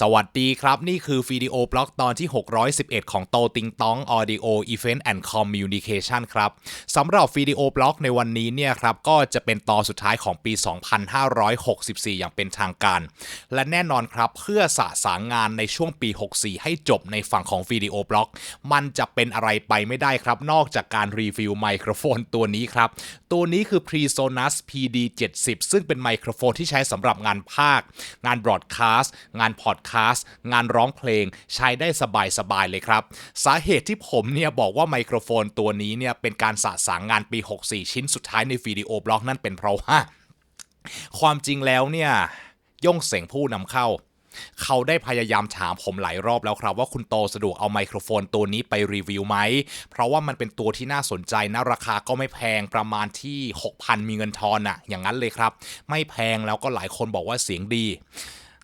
สวัสดีครับ นี่คือวิดีโอบล็อกตอนที่ 611 ของโตติงตอง Audio Event and Communication ครับสำหรับวิดีโอบล็อกในวันนี้เนี่ยครับ ก็จะเป็นตอนสุดท้ายของปี 2564 อย่างเป็นทางการ และแน่นอนครับ เพื่อสะสางงานในช่วงปี 64 ให้จบในฝั่งของวิดีโอบล็อก มันจะเป็นอะไรไปไม่ได้ครับ นอกจากการรีวิวไมโครโฟนตัวนี้ครับ ตัวนี้คือ PreSonus PD 70ซึ่งเป็นไมโครโฟนที่ใช้สำหรับงานภาค งานบรอดคาสต์งานพอดคาสต์ งานร้องเพลง ใช้ได้สบายๆเลยครับ สาเหตุที่ผมเนี่ยบอกว่าไมโครโฟนตัวนี้เนี่ยเป็นการสะสางงานปี 64 ชิ้นสุดท้ายในวิดีโอบล็อกนั่นเป็นเพราะว่า ความจริงแล้วเนี่ยย่งเสียงผู้นำเข้าเขาได้พยายามถามผมหลายรอบแล้วครับ ว่าคุณโตสะดวกเอาไมโครโฟนตัวนี้ไปรีวิวไหม เพราะว่ามันเป็นตัวที่น่าสนใจนะ ราคาก็ไม่แพงประมาณที่ 6,000 มีเงินทอนอะอย่างนั้นเลยครับ ไม่แพงแล้วก็หลายคนบอกว่าเสียงดี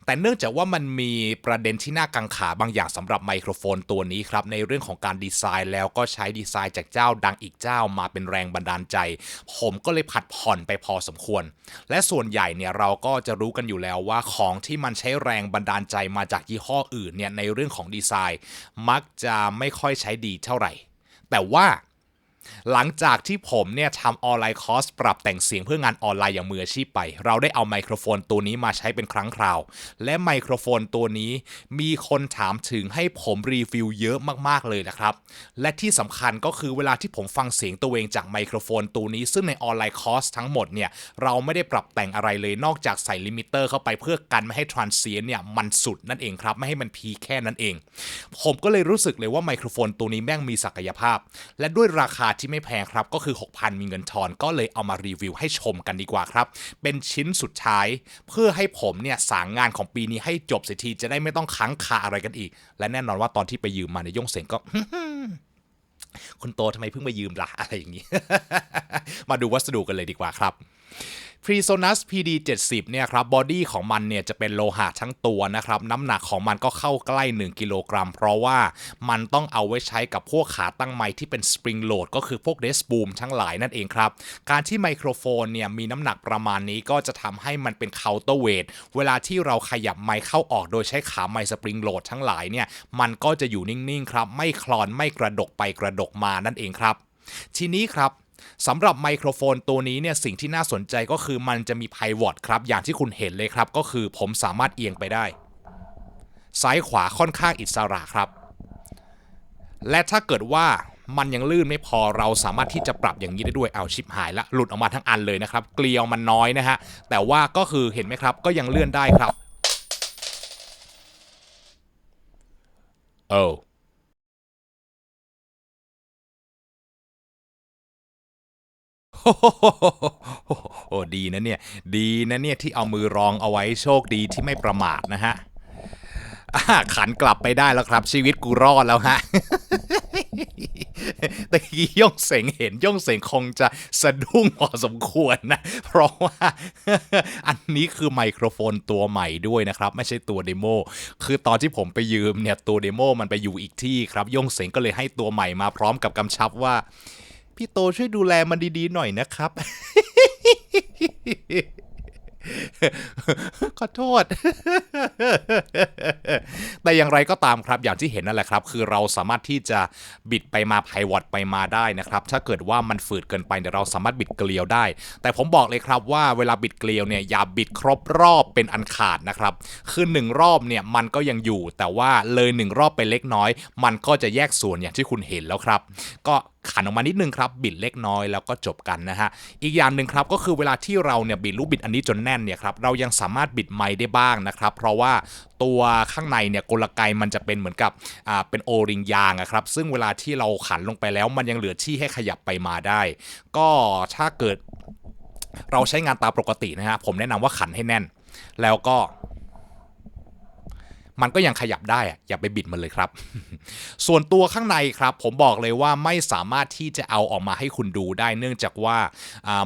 แต่เนื่องจากว่ามันมีประเด็นที่น่ากังขาบางอย่างสำหรับไมโครโฟนตัวนี้ครับ ในเรื่องของการดีไซน์แล้วก็ใช้ดีไซน์จากเจ้าดังอีกเจ้ามาเป็นแรงบันดาลใจ ผมก็เลยผัดผ่อนไปพอสมควร และส่วนใหญ่เนี่ยเราก็จะรู้กันอยู่แล้วว่าของที่มันใช้แรงบันดาลใจมาจากยี่ห้ออื่นเนี่ยในเรื่องของดีไซน์ มักจะไม่ค่อยใช้ดีเท่าไหร่ แต่ว่า หลังจากที่ผมเนี่ยทำออนไลน์คอร์สปรับแต่งเสียงเพื่องานออนไลน์อย่างมืออาชีพไป เราได้เอาไมโครโฟนตัวนี้มาใช้เป็นครั้งคราว และไมโครโฟนตัวนี้มีคนถามถึงให้ผมรีวิวเยอะมากๆเลยนะครับ และที่สำคัญก็คือเวลาที่ผมฟังเสียงตัวเองจากไมโครโฟนตัวนี้ ซึ่งในออนไลน์คอร์สทั้งหมดเนี่ยเราไม่ได้ปรับแต่งอะไรเลยนอกจากใส่ลิมิเตอร์เข้าไปเพื่อกันไม่ให้ทรานเซียนเนี่ยมันสุดนั่นเองครับไม่ให้มันพีแค่นั้นเอง ผมก็เลยรู้สึกเลยว่าไมโครโฟนตัวนี้แม่งมีศักยภาพ และด้วยราคาที่ไม่แพงครับ ก็คือ 6,000 มีเงินทอนก็เลยเอามารีวิวให้ชมกันดีกว่าครับ เป็นชิ้นสุดท้าย เพื่อให้ผมเนี่ยสางงานของปีนี้ให้จบเสียทีจะได้ไม่ต้องค้างคาอะไรกันอีก และแน่นอนว่าตอนที่ไปยืมมาในย่งเสงก็คุณโตทำไมเพิ่งมายืมล่ะอะไรอย่างนี้ มาดูวัสดุกันเลยดีกว่าครับ PreSonus PD 70เนี่ยครับบอดี้ของมันเนี่ยจะเป็นโลหะทั้งตัวนะครับน้ำหนักของมันก็เข้าใกล้ 1 กิโลกรัม เพราะว่ามันต้องเอาไว้ใช้กับพวกขาตั้งไม้ที่เป็นสปริงโหลดก็คือพวกเดสบูมทั้งหลายนั่นเองครับ การที่ไมโครโฟนเนี่ยมีน้ำหนักประมาณนี้ก็จะทำให้มันเป็นเคาน์เตอร์เวทเวลาที่เราขยับไมค์เข้าออกโดยใช้ขาไมค์สปริงโหลดทั้งหลายเนี่ยมันก็จะอยู่นิ่งๆครับไม่คลอนไม่กระดกไปกระดกมานั่นเองครับ ทีนี้ครับ สำหรับไมโครโฟนตัวนี้เนี่ยสิ่งที่น่าสนใจก็คือมันจะมีไพวอตครับ อย่างที่คุณเห็นเลยครับ ก็คือผมสามารถเอียงไปได้ ซ้ายขวาค่อนข้างอิสระครับ และถ้าเกิดว่ามันยังลื่นไม่พอเราสามารถที่จะปรับอย่างนี้ได้ด้วยเอาชิปหายละหลุดออกมาทั้งอันเลยนะครับ เกลียวมันน้อยนะฮะ แต่ว่าก็คือเห็นไหมครับ ก็ยังเลื่อนได้ครับโอ้ โอ้ดีนะเนี่ย ดีนะเนี่ยที่เอามือรองเอาไว้โชคดีที่ไม่ประมาทนะฮะขันกลับไปได้แล้วครับ ชีวิตกูรอดแล้วฮะแต่กี้ย่องเสงเห็นย่องเสงคงจะสะดุ้งพอสมควรนะ เพราะว่าอันนี้คือไมโครโฟนตัวใหม่ด้วยนะครับ ไม่ใช่ตัวเดโมคือตอนที่ผมไปยืมเนี่ยตัวเดโมมันไปอยู่อีกที่ครับย่องเสงก็เลยให้ตัวใหม่มาพร้อมกับกำชับว่า พี่โตช่วยดูแลมันดีๆหน่อยนะครับ ขอโทษ แต่อย่างไรก็ตามครับ อย่างที่เห็นนั่นแหละครับ คือเราสามารถที่จะบิดไปมาไพวอตไปมาได้นะครับ ถ้าเกิดว่ามันฝืดเกินไปเดี๋ยวเราสามารถบิดเกลียวได้ แต่ผมบอกเลยครับว่าเวลาบิดเกลียวเนี่ยอย่าบิดครบรอบเป็นอันขาดนะครับ คือหนึ่งรอบเนี่ยมันก็ยังอยู่ แต่ว่าเลยหนึ่งรอบไปเล็กน้อย มันก็จะแยกส่วนอย่างที่คุณเห็นแล้วครับ ก็ขันออกมานิดนึงครับบิดเล็กน้อยแล้วก็จบกันนะฮะอีกอย่างหนึ่งครับก็คือเวลาที่เราเนี่ยบิดลูกบิดอันนี้จนแน่นเนี่ยครับเรายังสามารถบิดไม้ได้บ้างนะครับเพราะว่าตัวข้างในเนี่ยกลไกมันจะเป็นเหมือนกับอ่าเป็นโอริงยางอะครับซึ่งเวลาที่เราขันลงไปแล้ว มันยังเหลือที่ให้ขยับไปมาได้ ก็ถ้าเกิดเราใช้งานตามปกตินะฮะผมแนะนำว่าขันให้แน่น แล้วก็ มันก็ยังขยับได้อย่าไปบิดมันเลยครับ ส่วนตัวข้างในครับ ผมบอกเลยว่าไม่สามารถที่จะเอาออกมาให้คุณดูได้ เนื่องจากว่า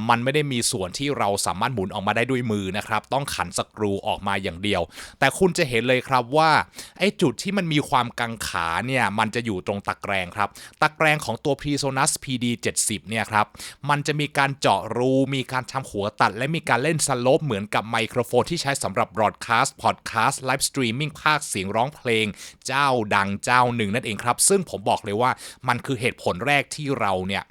มันไม่ได้มีส่วนที่เราสามารถหมุนออกมาได้ด้วยมือนะครับ ต้องขันสกรูออกมาอย่างเดียว แต่คุณจะเห็นเลยครับว่าไอ้จุดที่มันมีความกังขาเนี่ยมันจะอยู่ตรงตะแกรงครับ ตะแกรงของตัว PreSonus PD 70เนี่ยครับมันจะมีการเจาะรูมีการทำหัวตัด และมีการเล่นสโลปเหมือนกับไมโครโฟนที่ใช้สำหรับ broadcast podcast live streaming ภาคเสียงร้องเพลง เจ้าดังเจ้าหนึ่งนั่นเองครับ ซึ่งผมบอกเลยว่ามันคือเหตุผลแรกที่เราเนี่ย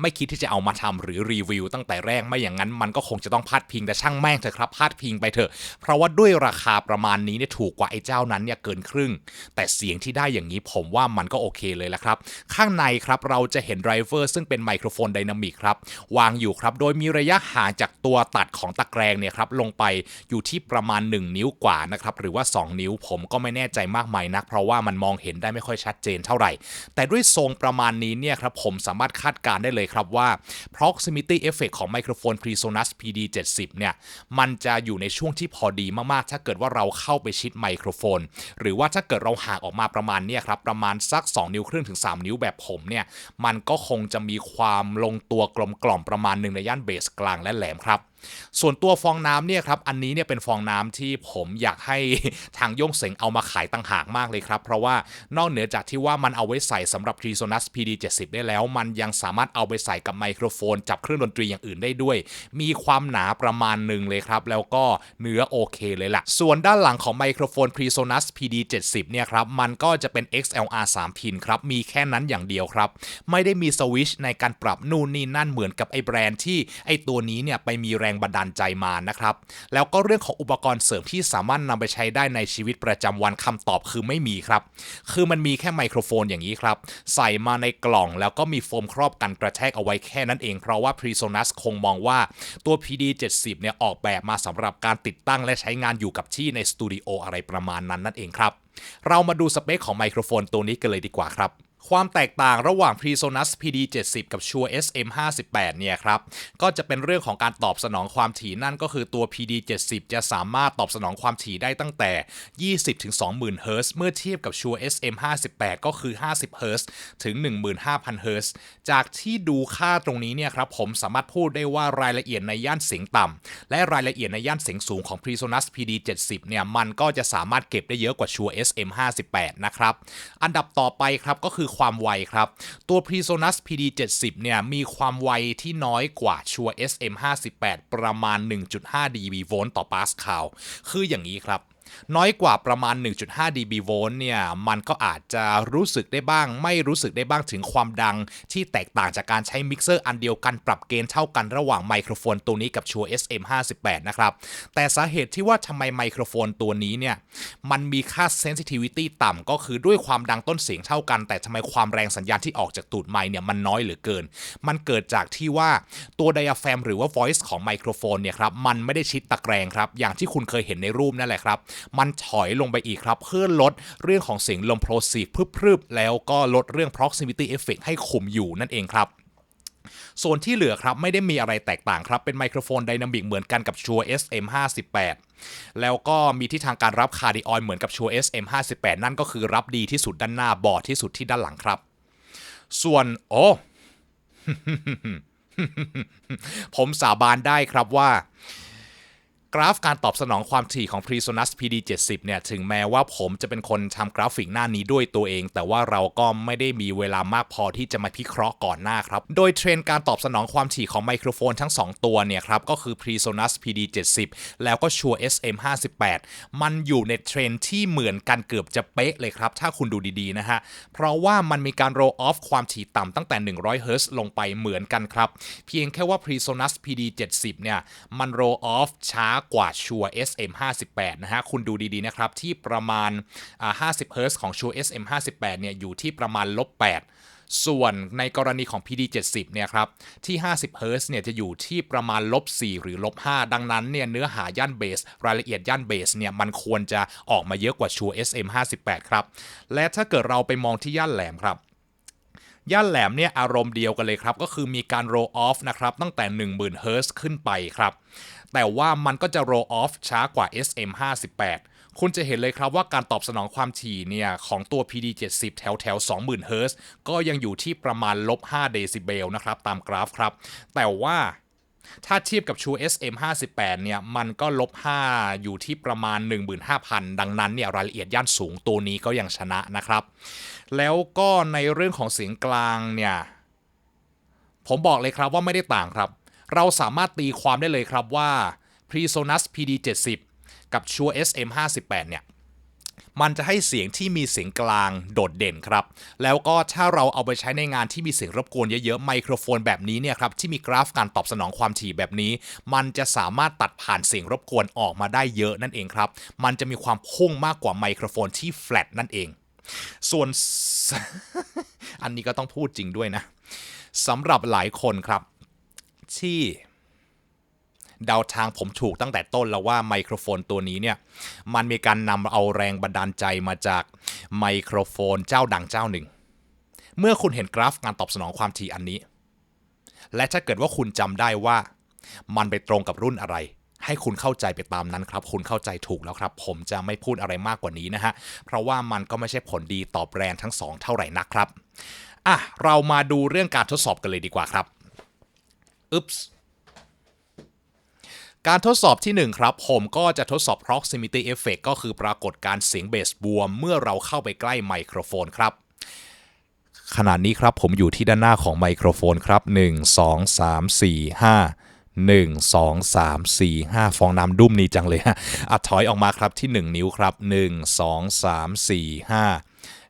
ไม่คิดที่จะเอามาทำหรือรีวิว ตั้งแต่แรกไม่อย่างนั้นมันก็คงจะต้องพาดพิงแต่ช่างแม่งเถอะครับพาดพิงไปเถอะ เพราะว่าด้วยราคาประมาณนี้เนี่ยถูกกว่าไอ้เจ้านั้นเนี่ยเกินครึ่ง แต่เสียงที่ได้อย่างนี้ผมว่ามันก็โอเคเลยละครับ ข้างในครับเราจะเห็นไดรเวอร์ซึ่งเป็นไมโครโฟนไดนามิกครับวางอยู่ครับโดยมีระยะห่างจากตัวตัดของตะแกรงเนี่ยครับลงไปอยู่ที่ประมาณ 1 นิ้วกว่านะครับหรือว่า 2 นิ้วผมก็ไม่แน่ใจมากมายนัก เพราะว่ามันมองเห็นได้ไม่ค่อยชัดเจนเท่าไหร่ แต่ด้วยทรงประมาณนี้เนี่ยครับผมสามารถคาดการณ์ได้เลยครับว่า proximity effect ของไมโครโฟน PreSonus PD70 เนี่ย มันจะอยู่ในช่วงที่พอดีมาก ๆ ถ้าเกิดว่าเราเข้าไปชิดไมโครโฟน หรือว่าถ้าเกิดเราห่างออกมาประมาณเนี่ยครับ ประมาณสัก 2 นิ้วครึ่งถึง 3 นิ้วแบบผมเนี่ย มันก็คงจะมีความลงตัวกลมกล่อมประมาณหนึ่งในย่านเบสกลางและแหลมครับส่วนตัวฟองน้ำเนี่ยครับอันนี้เนี่ยเป็นฟองน้ำที่ผมอยากให้ทางโย่งเสงเอามาขายต่างหากมากเลยครับ เพราะว่านอกเหนือจากที่ว่ามันเอาไว้ใส่สำหรับ PreSonus PD70 ได้แล้ว มันยังสามารถเอาไปใส่กับไมโครโฟน จับเครื่องดนตรีอย่างอื่นได้ด้วย มีความหนาประมาณหนึ่งเลยครับ แล้วก็เนื้อโอเคเลยล่ะ ส่วนด้านหลังของไมโครโฟน PreSonus PD70 เนี่ยครับมันก็จะเป็น XLR 3 พินครับมีแค่นั้นอย่างเดียวครับ ไม่ได้มีสวิชในการปรับนู่นนี่นั่นเหมือนกับไอ้แบรนด์ที่ไอ้ตัวนี้เนี่ยไปมีแรงรงบันดาลใจมานะครับ แล้วก็เรื่องของอุปกรณ์เสริมที่สามารถนำไปใช้ได้ในชีวิตประจำวันคำตอบคือไม่มีครับ คือมันมีแค่ไมโครโฟนอย่างนี้ครับ ใส่มาในกล่องแล้วก็มีโฟมครอบกันกระแทกเอาไว้แค่นั้นเอง เพราะว่า PreSonus คงมองว่าตัว PD70 เนี่ยออกแบบมาสำหรับการติดตั้งและใช้งานอยู่กับที่ในสตูดิโออะไรประมาณนั้นนั่นเองครับ เรามาดูสเปคของไมโครโฟนตัวนี้กันเลยดีกว่าครับ ความแตกต่างระหว่าง PreSonus PD70 กับ Shure SM58 เนี่ยครับ ก็จะเป็นเรื่องของการตอบสนองความถี่นั่นก็คือตัว PD70 จะสามารถตอบสนองความถี่ได้ตั้งแต่ 20-20,000 Hz เมื่อเทียบกับ Shure SM58 ก็คือ 50 Hz ถึง 15,000 Hz จากที่ดูค่าตรงนี้เนี่ยครับ ผมสามารถพูดได้ว่ารายละเอียดในย่านเสียงต่ำและรายละเอียดในย่านเสียงสูงของ PreSonus PD70 เนี่ยมันก็จะสามารถเก็บได้เยอะกว่า Shure SM58 นะครับอันดับต่อไปครับก็คือความไวครับ ตัว PreSonus PD70 เนี่ยมีความไวที่น้อยกว่าชัว SM58 ประมาณ 1.5 dB โวลต์ต่อปาสคาลคืออย่างนี้ครับ น้อยกว่าประมาณ 1.5 dB โวลต์เนี่ย มันก็อาจจะรู้สึกได้บ้าง ไม่รู้สึกได้บ้างถึงความดัง ที่แตกต่างจากการใช้มิกเซอร์อันเดียวกันปรับเกณฑ์เท่ากันระหว่างไมโครโฟนตัวนี้กับ Shure SM58 นะครับ แต่สาเหตุที่ว่าทำไมไมโครโฟนตัวนี้เนี่ย มันมีค่า sensitivity ต่ำก็คือด้วยความดังต้นเสียงเท่ากัน แต่ทำไมความแรงสัญญาณที่ออกจากตูดไมเนี่ยมันน้อยเหลือเกิน มันเกิดจากที่ว่าตัวไดอะแฟมหรือว่า voice ของไมโครโฟนเนี่ยครับ มันไม่ได้ชิดตะแกรงครับ อย่างที่คุณเคยเห็นในรูปนั่นแหละครับมันถอยลงไปอีกครับ เพื่อลดเรื่องของเสียงลมโพรซีฟพรึบๆ แล้วก็ลดเรื่อง proximity effect ให้คุมอยู่นั่นเองครับส่วนที่เหลือครับ ไม่ได้มีอะไรแตกต่างครับ เป็นไมโครโฟนไดนามิกเหมือนกันกับ Shure SM58 แล้วก็มีที่ทางการรับคาร์ดิออยเหมือนกับ Shure SM58 นั่นก็คือรับดีที่สุดด้านหน้าบอดที่สุดที่ด้านหลังครับ ส่วน โอ้ผมสาบานได้ครับว่า กราฟการตอบสนองความถี่ของ PreSonus PD70 เนี่ยถึงแม้ว่าผมจะเป็นคนทำกราฟิกหน้านี้ด้วยตัวเอง แต่ว่าเราก็ไม่ได้มีเวลามากพอที่จะมาพิเคราะห์ก่อนหน้าครับ โดยเทรนการตอบสนองความถี่ของไมโครโฟนทั้ง 2 ตัวเนี่ยครับ ก็คือ PreSonus PD70 แล้วก็ Shure SM58 มันอยู่ในเทรนที่เหมือนกันเกือบจะเป๊ะเลยครับ ถ้าคุณดูดีๆนะฮะ เพราะว่ามันมีการ roll off ความถี่ต่ำตั้งแต่ 100 Hz ลงไปเหมือนกันครับ เพียงแค่ว่า PreSonus PD70 เนี่ยมัน roll off ช้าากว่า Shure SM58 นะฮะคุณดูดีๆนะครับที่ประมาณ 50 Hz ของ Shure SM58 เนี่ยอยู่ที่ประมาณลบ8ส่วนในกรณีของ PD70 เนี่ยครับที่ 50 Hz เนี่ยจะอยู่ที่ประมาณลบ 4 หรือลบ 5 ดังนั้นเนี่ยเนื้อหาย่านเบส รายละเอียดย่านเบสเนี่ยมันควรจะออกมาเยอะกว่า Shure SM58 ครับ และถ้าเกิดเราไปมองที่ย่านแหลมครับย่านแหลมเนี่ยอารมณ์เดียวกันเลยครับ ก็คือมีการ roll off นะครับตั้งแต่ 10,000 Hz ขึ้นไปครับ แต่ว่ามันก็จะ roll off ช้ากว่า SM58 คุณจะเห็นเลยครับว่าการตอบสนองความถี่เนี่ยของตัว PD70 แถวแถว20,000 Hz ก็ยังอยู่ที่ประมาณลบ5เดซิเบลนะครับตามกราฟครับ แต่ว่าถ้าเทียบกับ Shure SM58 เนี่ยมันก็ลบ 5 อยู่ที่ประมาณ 15,000 ดังนั้นเนี่ยรายละเอียดย่านสูงตัวนี้ก็ยังชนะนะครับ แล้วก็ในเรื่องของเสียงกลางเนี่ยผมบอกเลยครับว่าไม่ได้ต่างครับ เราสามารถตีความได้เลยครับว่า PreSonus PD70 กับ Shure SM58 เนี่ยมันจะให้เสียงที่มีเสียงกลางโดดเด่นครับ แล้วก็ถ้าเราเอาไปใช้ในงานที่มีเสียงรบกวนเยอะๆ ไมโครโฟนแบบนี้เนี่ยครับ ที่มีกราฟการตอบสนองความถี่แบบนี้ มันจะสามารถตัดผ่านเสียงรบกวนออกมาได้เยอะนั่นเองครับ มันจะมีความพุ่งมากกว่าไมโครโฟนที่แฟลตนั่นเอง ส่วน อันนี้ก็ต้องพูดจริงด้วยนะสำหรับหลายคนครับ ที่เดาทางผมถูกตั้งแต่ต้นแล้วว่าไมโครโฟนตัวนี้เนี่ย มันมีการนำเอาแรงบันดาลใจมาจากไมโครโฟนเจ้าดังเจ้าหนึ่ง เมื่อคุณเห็นกราฟการตอบสนองความถี่อันนี้ และถ้าเกิดว่าคุณจำได้ว่า มันไปตรงกับรุ่นอะไร ให้คุณเข้าใจไปตามนั้นครับ คุณเข้าใจถูกแล้วครับ ผมจะไม่พูดอะไรมากกว่านี้นะฮะ เพราะว่ามันก็ไม่ใช่ผลดีต่อแบรนด์ทั้งสองเท่าไหร่นักครับอะเรามาดูเรื่องการทดสอบกันเลยดีกว่าครับ อึ๊บส์การทดสอบที่ 1 ครับ ผมก็จะทดสอบ proximity effect ก็คือปรากฏการเสียงเบสบวม เมื่อเราเข้าไปใกล้ไมโครโฟนครับ ขณะนี้ครับผมอยู่ที่ด้านหน้าของไมโครโฟนครับ 1 2 3 4 5 1 2 3 4 5 ฟองน้ำดุ้มนี้จังเลยฮะอะถอยออกมาครับที่ 1 นิ้วครับ 1 2 3 4 5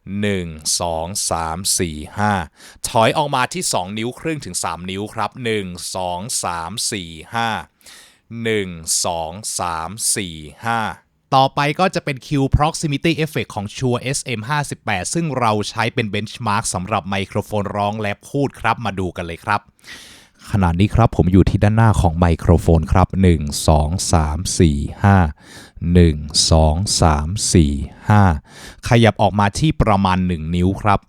1 2 3 4 5 ถอยออกมาที่ 2 นิ้วครึ่งถึง 3 นิ้วครับ 1 2 3 4 5 1 2 3 4 5 ต่อไปก็จะเป็น Q proximity effect ของ Shure SM58 ซึ่งเราใช้เป็น benchmark สำหรับไมโครโฟนร้องและพูดครับมาดูกันเลยครับ ขณะนี้ครับผมอยู่ที่ด้านหน้าของไมโครโฟนครับ 1 2 3 4 5 1 2 3 4 5 ขยับออกมาที่ประมาณ 1 นิ้วครับ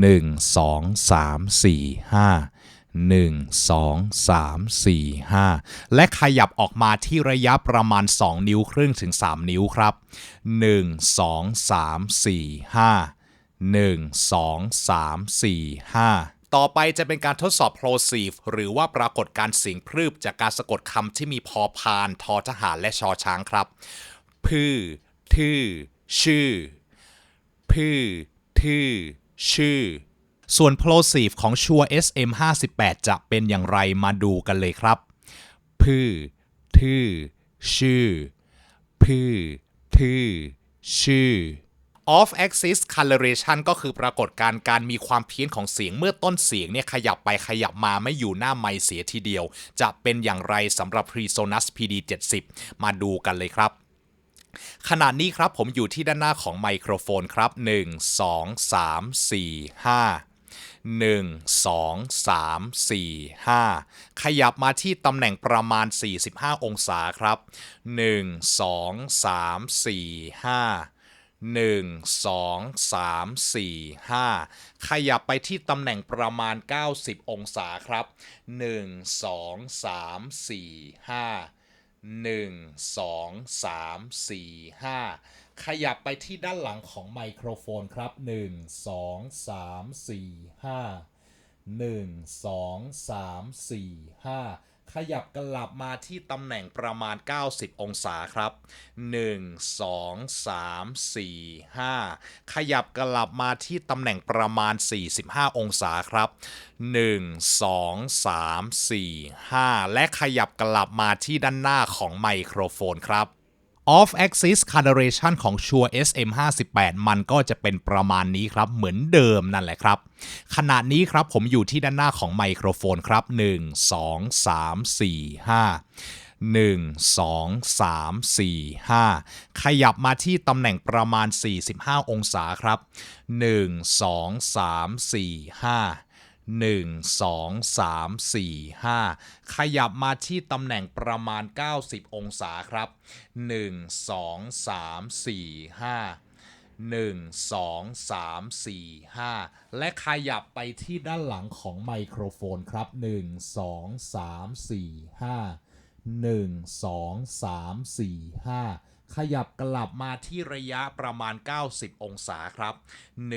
1 2 3 4 5 1 2 3 4 5 และขยับออกมาที่ระยะประมาณ 2 นิ้วครึ่งถึง 3 นิ้วครับ 1 2 3 4 5 1 2 3 4 5 ต่อไปจะเป็นการทดสอบ plosive หรือว่าปรากฏการเสียงพรืบจากการสะกดคำที่มีพอพานทอทหารและชอช้างครับ พือทื่อ ชื่อ พือทื่อ ชื่อ ส่วน plosive ของ Shure SM58 จะเป็นอย่างไรมาดูกันเลยครับ พือทื่อ ชื่อ พือทื่อ ชื่อ off axis coloration ก็คือปรากฏการณ์การมีความเพี้ยนของเสียงเมื่อต้นเสียงเนี่ยขยับไปขยับมาไม่อยู่หน้าไมค์เสียทีเดียว จะเป็นอย่างไรสำหรับ PreSonus PD70 มาดูกันเลยครับขณะนี้ครับผมอยู่ที่ด้านหน้าของไมโครโฟนครับ 1 2 3 4 5 1 2 3 4 5 ขยับมาที่ตำแหน่งประมาณ 45 องศาครับ 1 2 3 4 5 1 2 3 4 5 ขยับไปที่ตำแหน่งประมาณ 90 องศาครับ 1 2 3 4 5 1 2 3 4 5 ขยับไปที่ด้านหลังของไมโครโฟนครับ 1 2 3 4 5 1 2 3 4 5 ขยับกลับมาที่ตำแหน่งประมาณ 90 องศาครับ 1 2 3 4 5 ขยับกลับมาที่ตำแหน่งประมาณ 45 องศาครับ 1 2 3 4 5 และขยับกลับมาที่ด้านหน้าของไมโครโฟนครับ off axis coloration ของ Shure SM58 มันก็จะเป็นประมาณนี้ครับ เหมือนเดิมนั่นแหละครับ ขณะนี้ครับผมอยู่ที่ด้านหน้าของไมโครโฟนครับ 1 2 3 4 5 1 2 3 4 5 ขยับมาที่ตำแหน่งประมาณ 45 องศาครับ 1 2 3 4 5 1 2 3 4 5 ขยับมาที่ตำแหน่งประมาณ 90 องศาครับ 1 2 3 4 5 1 2 3 4 5 และขยับไปที่ด้านหลังของไมโครโฟนครับ 1 2 3 4 5 1 2 3 4 5 ขยับกลับมาที่ระยะประมาณ 90 องศาครับ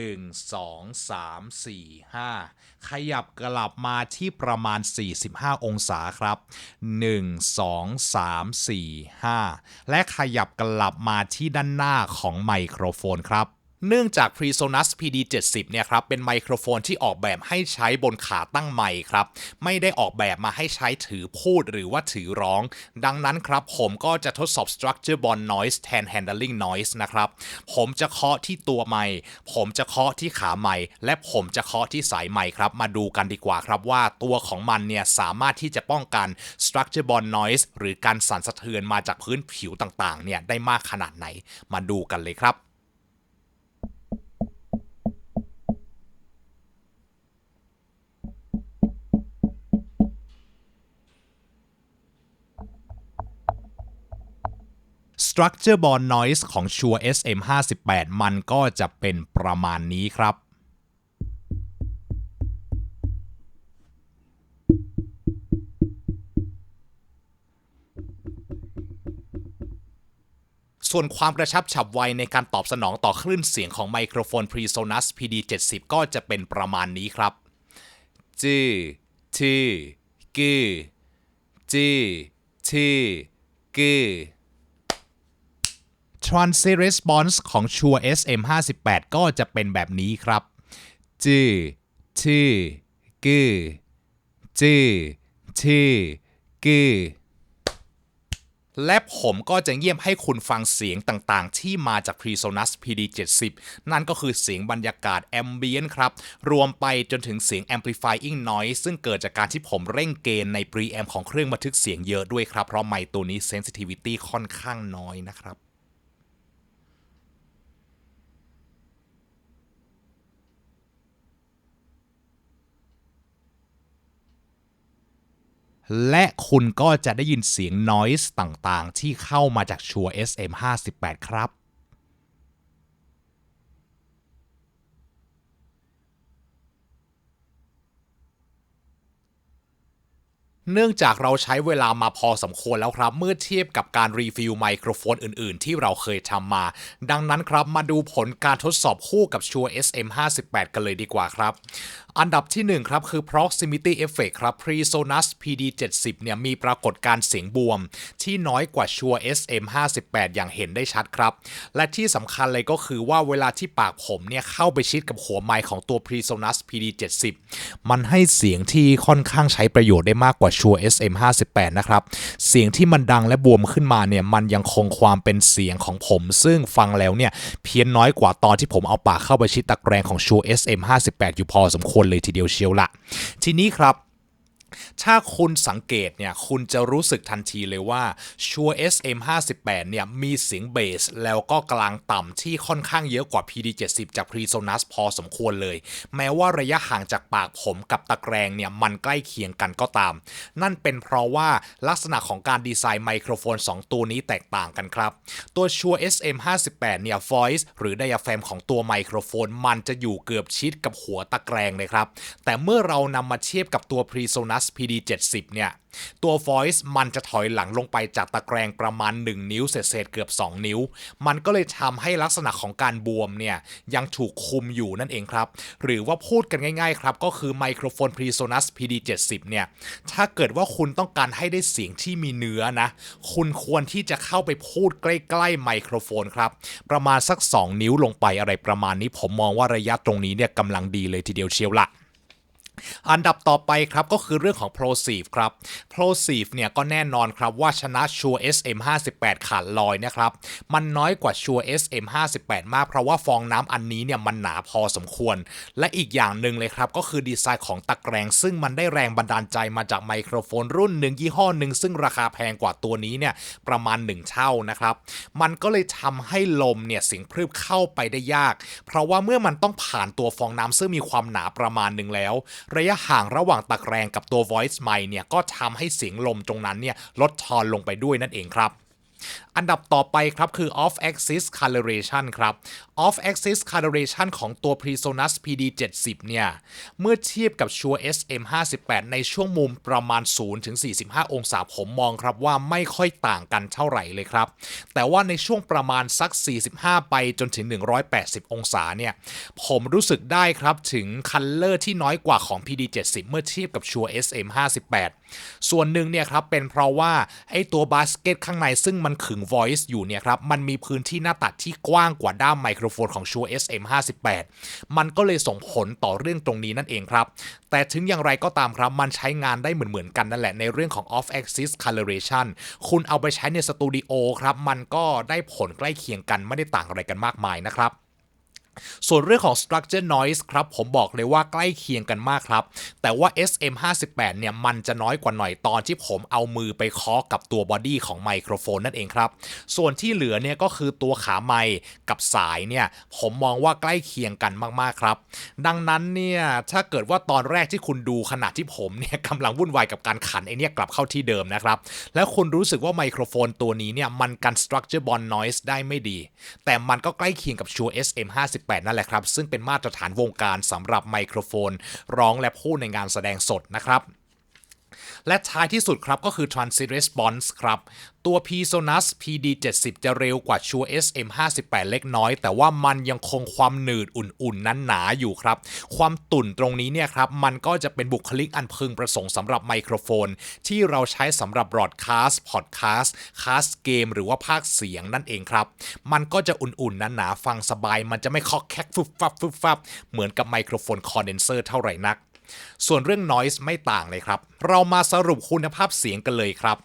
1 2 3 4 5 ขยับกลับมาที่ประมาณ 45 องศาครับ 1 2 3 4 5 และขยับกลับมาที่ด้านหน้าของไมโครโฟนครับ เนื่องจาก PreSonus PD70 เนี่ยครับเป็นไมโครโฟนที่ออกแบบให้ใช้บนขาตั้งไมค์ครับ ไม่ได้ออกแบบมาให้ใช้ถือพูดหรือว่าถือร้อง ดังนั้นครับผมก็จะทดสอบ Structure Bond Noise แทน Handling Noise นะครับ ผมจะเคาะที่ตัวไมค์ผมจะเคาะที่ขาไมค์และผมจะเคาะที่สายไมค์ครับ มาดูกันดีกว่าครับว่าตัวของมันเนี่ยสามารถที่จะป้องกัน Structure Bond Noise หรือการสั่นสะเทือนมาจากพื้นผิวต่างๆเนี่ยได้มากขนาดไหนมาดูกันเลยครับ Structure Bond Noise ของ Shure SM58 มันก็จะเป็นประมาณนี้ครับส่วนความกระชับฉับไวในการตอบสนองต่อคลื่นเสียงของไมโครโฟน PreSonus PD70 ก็จะเป็นประมาณนี้ครับ จื้อทือกือจื้อทือกือ Transit Response ของ Shure SM58 ก็จะเป็นแบบนี้ครับ จื้อทือกื้อจื้อทือกื้อและผมก็จะเยี่ยมให้คุณฟังเสียงต่างๆ ที่มาจาก PreSonus PD70 นั่นก็คือเสียงบรรยากาศ Ambient ครับ รวมไปจนถึงเสียง Amplifying Noise ซึ่งเกิดจากการที่ผมเร่งเกณฑ์ใน Preamp ของเครื่องบันทึกเสียงเยอะด้วยครับ เพราะไมค์ตัวนี้ Sensitivity ค่อนข้างน้อยนะครับ และคุณก็จะได้ยินเสียง noise ต่างๆ ที่เข้ามาจากชัว SM58 ครับ เนื่องจากเราใช้เวลามาพอสมควรแล้วครับ เมื่อเทียบกับการรีฟิลไมโครโฟนอื่น ๆ ที่เราเคยทำมา ดังนั้นครับมาดูผลการทดสอบคู่กับ Shure SM58 กันเลยดีกว่าครับ อันดับที่ 1 ครับ คือ proximity effect ครับ PreSonus PD70 เนี่ยมีปรากฏการเสียงบวม ที่น้อยกว่า Shure SM58 อย่างเห็นได้ชัดครับ และที่สำคัญเลยก็คือว่าเวลาที่ปากผมเนี่ยเข้าไปชิดกับหัวไมค์ของตัว PreSonus PD70 มันให้เสียงที่ค่อนข้างใช้ประโยชน์ได้มากกว่า Shure SM58 นะครับ เสียงที่มันดังและบวมขึ้นมาเนี่ยมันยังคงความเป็นเสียงของผม ซึ่งฟังแล้วเนี่ยเพี้ยนน้อยกว่าตอนที่ผมเอาปากเข้าไปชิดตะแกรงของ Shure SM58 อยู่พอสมควรเลยทีเดียวเชียวละทีนี้ครับ ถ้าคุณสังเกตเนี่ยคุณจะรู้สึกทันทีเลยว่า Shure SM58 เนี่ยมีเสียงเบสแล้วก็กลางต่ำที่ค่อนข้างเยอะกว่า PD70 จาก PreSonus พอสมควรเลย แม้ว่าระยะห่างจากปากผมกับตะแกรงเนี่ยมันใกล้เคียงกันก็ตาม นั่นเป็นเพราะว่าลักษณะของการดีไซน์ไมโครโฟน 2 ตัวนี้แตกต่างกันครับ ตัว Shure SM58 เนี่ย voice หรือ diaphragm ของตัวไมโครโฟน มันจะอยู่เกือบชิดกับหัวตะแกรงเลยครับ แต่เมื่อเรานำมาเทียบกับตัว Plus PD 70เนี่ย ตัว voice มันจะถอยหลังลงไปจากตะแกรงประมาณ 1 นิ้วเศษๆเกือบ 2 นิ้ว มันก็เลยทำให้ลักษณะของการบวมเนี่ย ยังถูกคุมอยู่นั่นเองครับ หรือว่าพูดกันง่ายๆ ครับก็คือไมโครโฟน PreSonus PD70 เนี่ย ถ้าเกิดว่าคุณต้องการให้ได้เสียงที่มีเนื้อนะ คุณควรที่จะเข้าไปพูดใกล้ๆไมโครโฟนครับ ประมาณสัก 2 นิ้วลงไปอะไรประมาณนี้ผมมองว่าระยะตรงนี้เนี่ยกำลังดีเลยทีเดียวเชียวละ อันดับต่อไปครับก็คือเรื่องของ Plosive ครับ Plosive เนี่ยก็แน่นอนครับว่าชนะ Sure SM58 ขาดลอยนะครับ มันน้อยกว่า Sure SM58 มากเพราะว่าฟองน้ำอันนี้เนี่ยมันหนาพอสมควร และอีกอย่างหนึ่งเลยครับ ก็คือดีไซน์ของตะแกรง ซึ่งมันได้แรงบันดาลใจมาจากไมโครโฟนรุ่นหนึ่งยี่ห้อหนึ่งซึ่งราคาแพงกว่าตัวนี้เนี่ยประมาณ 1 เท่านะครับ มันก็เลยทำให้ลมเนี่ยเสียงพรึบเข้าไปได้ยาก เพราะว่าเมื่อมันต้องผ่านตัวฟองน้ำซึ่งมีความหนาประมาณหนึ่งแล้วระยะห่างระหว่างตะแกรงกับตัว voice mic เนี่ยก็ทำให้เสียงลมตรงนั้นเนี่ยลดทอนลงไปด้วยนั่นเองครับ อันดับต่อไปครับคือ off axis calibration ครับ off axis calibration ของตัว PreSonus PD70 เนี่ย เมื่อเทียบกับ Shure SM58 ในช่วงมุมประมาณ 0 ถึง 45 องศาผมมองครับว่าไม่ค่อยต่างกันเท่าไหร่เลยครับ แต่ว่าในช่วงประมาณสัก 45 ไปจนถึง 180 องศาเนี่ย ผมรู้สึกได้ครับถึงคัลเลอร์ที่น้อยกว่าของ PD70 เมื่อเทียบกับ Shure SM58 ส่วนหนึ่งเนี่ยครับเป็นเพราะว่าไอ้ตัวบาสเกตข้างในซึ่งมันขึง voice อยู่เนี่ยครับมันมีพื้นที่หน้าตัดที่กว้างกว่าด้ามไมโครโฟนของ Shure SM58 มันก็เลยส่งผลต่อเรื่องตรงนี้นั่นเองครับ แต่ถึงอย่างไรก็ตามครับ มันใช้งานได้เหมือนๆกันนั่นแหละในเรื่องของ off axis coloration คุณเอาไปใช้ในสตูดิโอครับ มันก็ได้ผลใกล้เคียงกันไม่ได้ต่างอะไรกันมากมายนะครับ ส่วนเรื่องของ structure noise ครับผมบอกเลยว่าใกล้เคียงกันมากครับ แต่ว่า SM58 เนี่ยมันจะน้อยกว่าหน่อยตอนที่ผมเอามือไปเคาะกับตัวบอดี้ของไมโครโฟนนั่นเองครับ ส่วนที่เหลือเนี่ยก็คือตัวขาไมค์กับสายเนี่ยผมมองว่าใกล้เคียงกันมากๆครับ ดังนั้นเนี่ยถ้าเกิดว่าตอนแรกที่คุณดูขณะที่ผมเนี่ยกำลังวุ่นวายกับการขันไอเนี่ยกลับเข้าที่เดิมนะครับ แล้วคุณรู้สึกว่าไมโครโฟนตัวนี้เนี่ยมันกัน structure bond noise ได้ไม่ดี แต่มันก็ใกล้เคียงกับ Shure SM58 นั่นแหละครับ ซึ่งเป็นมาตรฐานวงการสำหรับไมโครโฟน ร้องและพูดในงานแสดงสดนะครับ และท้ายที่สุดครับก็คือ Transit Response ครับ ตัว PSonus PD70 จะเร็วกว่า Shure SM58 เล็กน้อย แต่ว่ามันยังคงความหนืดอุ่นๆนั้นหนาอยู่ครับ ความตุ่นตรงนี้เนี่ยครับ มันก็จะเป็นบุคลิกอันพึงประสงค์สำหรับไมโครโฟน ที่เราใช้สำหรับบรอดคาสต์พอดคาสต์คาสเกม หรือว่าภาคเสียงนั่นเองครับ มันก็จะอุ่นๆนั้นหนาฟังสบาย มันจะไม่เคาะแคกฟึบฟับฟึบฟับเหมือนกับไมโครโฟนคอนเดนเซอร์เท่าไหร่นัก ส่วนเรื่อง noise ไม่ต่างเลยครับ เรามาสรุปคุณภาพเสียงกันเลยครับ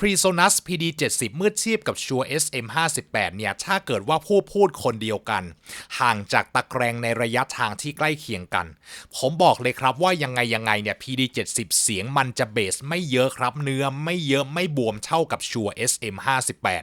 PreSonus PD70 เมื่อเทียบกับ Shure SM58 เนี่ย ถ้าเกิดว่าผู้พูดคนเดียวกัน ห่างจากตะแกรงในระยะทางที่ใกล้เคียงกัน ผมบอกเลยครับว่ายังไงยังไงเนี่ย PD70 เสียงมันจะเบสไม่เยอะครับ เนื้อไม่เยอะไม่บวมเท่ากับ Shure SM58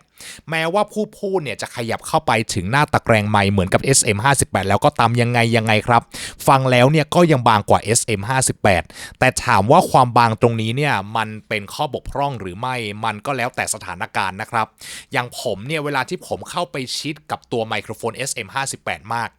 แม้ว่าผู้พูดเนี่ยจะขยับเข้าไปถึงหน้าตะแกรงไมค์เหมือนกับ SM58 แล้วก็ตามยังไงยังไงครับ ฟังแล้วเนี่ยก็ยังบางกว่า SM58 แต่ถามว่าความบางตรงนี้เนี่ยมันเป็นข้อบกพร่องหรือไม่มันก็แล้วแต่สถานการณ์นะครับ อย่างผมเนี่ยเวลาที่ผมเข้าไปชิดกับตัวไมโครโฟน SM58 มาก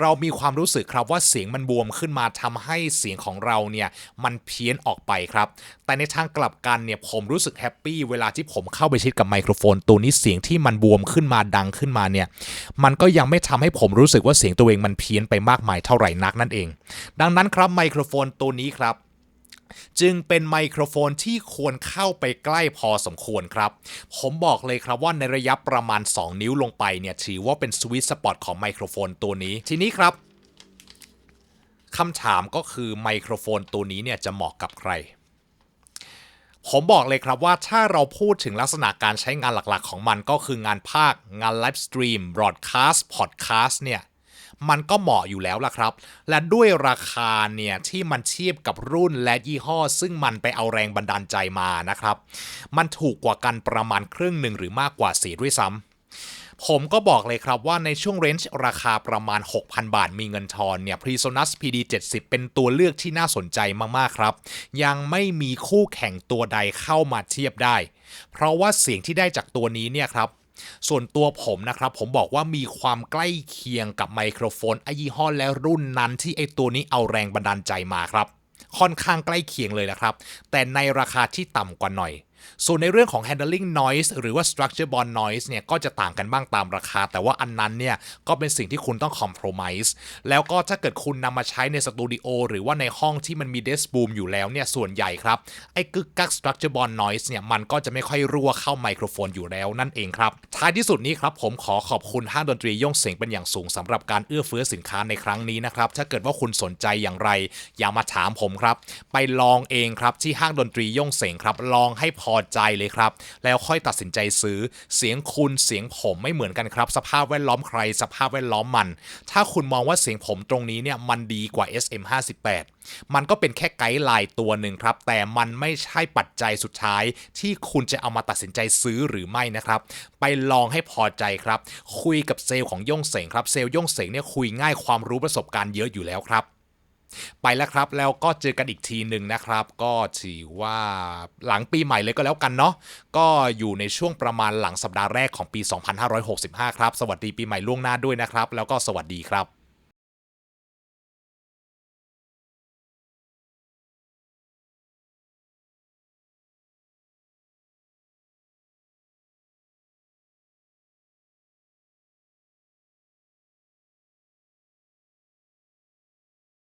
เรามีความรู้สึกครับว่าเสียงมันบวมขึ้นมาทำให้เสียงของเราเนี่ยมันเพี้ยนออกไปครับ แต่ในทางกลับกันเนี่ยผมรู้สึกแฮปปี้เวลาที่ผมเข้าไปชิดกับไมโครโฟน ตัวนี้เสียงที่มันบวมขึ้นมาดังขึ้นมาเนี่ยมันก็ยังไม่ทำให้ผมรู้สึกว่าเสียงตัวเองมันเพี้ยนไปมากมายเท่าไหร่นักนั่นเอง ดังนั้นครับไมโครโฟนตัวนี้ครับ จึงเป็นไมโครโฟนที่ควรเข้าไปใกล้พอสมควรครับ ผมบอกเลยครับว่าในระยะประมาณ 2 นิ้วลงไปเนี่ยถือว่าเป็นสวิตสปอตของไมโครโฟนตัวนี้ ทีนี้ครับคำถามก็คือไมโครโฟนตัวนี้เนี่ยจะเหมาะกับใครผมบอกเลยครับว่าถ้าเราพูดถึงลักษณะการใช้งานหลักๆ ของมันก็คืองานภาค งานไลฟ์สตรีมบรอดคาสต์พอดคาสต์เนี่ย มันก็เหมาะอยู่แล้วล่ะครับ และด้วยราคาเนี่ยที่มันเทียบกับรุ่นและยี่ห้อ ซึ่งมันไปเอาแรงบันดาลใจมานะครับ มันถูกกว่ากันประมาณครึ่งหนึ่งหรือมากกว่าสีด้วยซ้ำผมก็บอกเลยครับว่าในช่วงเรนจ์ราคาประมาณ 6,000 บาทมีเงินทอนเนี่ย PreSonus PD70 เป็นตัวเลือกที่น่าสนใจมาก ๆ ครับ ยังไม่มีคู่แข่งตัวใดเข้ามาเทียบได้ เพราะว่าเสียงที่ได้จากตัวนี้เนี่ยครับ ส่วนตัวผมนะครับผมบอกว่ามีความใกล้เคียงกับไมโครโฟนไอยี่ห้อและรุ่นนั้นที่ไอตัวนี้เอาแรงบันดาลใจมาครับ ค่อนข้างใกล้เคียงเลยนะครับ แต่ในราคาที่ต่ำกว่าหน่อย ส่วนในเรื่องของ handling noise หรือว่า structure bond noise เนี่ยก็จะต่างกันบ้างตามราคา แต่ว่าอันนั้นเนี่ยก็เป็นสิ่งที่คุณต้อง compromise แล้วก็ถ้าเกิดคุณนำมาใช้ในสตูดิโอหรือว่าในห้องที่มันมี desk boom อยู่แล้วเนี่ยส่วนใหญ่ครับ ไอ้กึกกัก structure bond noise เนี่ยมันก็จะไม่ค่อยรั่วเข้าไมโครโฟนอยู่แล้วนั่นเองครับท้ายที่สุดนี้ครับผมขอขอบคุณห้างดนตรีย่งเสียงเป็นอย่างสูงสำหรับการเอื้อเฟื้อสินค้าในครั้งนี้นะครับถ้าเกิดว่าคุณสนใจอย่างไร อย่ามาถามผมครับ ไปลองเองครับที่ห้างดนตรีย่งเสียงครับลองให้พอใจเลยครับ แล้วค่อยตัดสินใจซื้อเสียงคุณเสียงผมไม่เหมือนกันครับ สภาพแวดล้อมใคร สภาพแวดล้อมมัน ถ้าคุณมองว่าเสียงผมตรงนี้เนี่ยมันดีกว่า SM58 มันก็เป็นแค่ไกด์ไลน์ตัวหนึ่งครับ แต่มันไม่ใช่ปัจจัยสุดท้าย ที่คุณจะเอามาตัดสินใจซื้อหรือไม่นะครับ ไปลองให้พอใจครับ คุยกับเซลล์ของย่งเสงครับ เซลล์ย่งเสงเนี่ยคุยง่ายความรู้ประสบการณ์เยอะอยู่แล้วครับ ไปแล้วครับแล้วก็เจอกันอีกทีหนึ่งนะครับ ก็ถือว่าหลังปีใหม่เลยก็แล้วกันเนาะก็อยู่ในช่วงประมาณหลังสัปดาห์แรกของปี 2565 ครับ สวัสดีปีใหม่ล่วงหน้าด้วยนะครับ แล้วก็สวัสดีครับ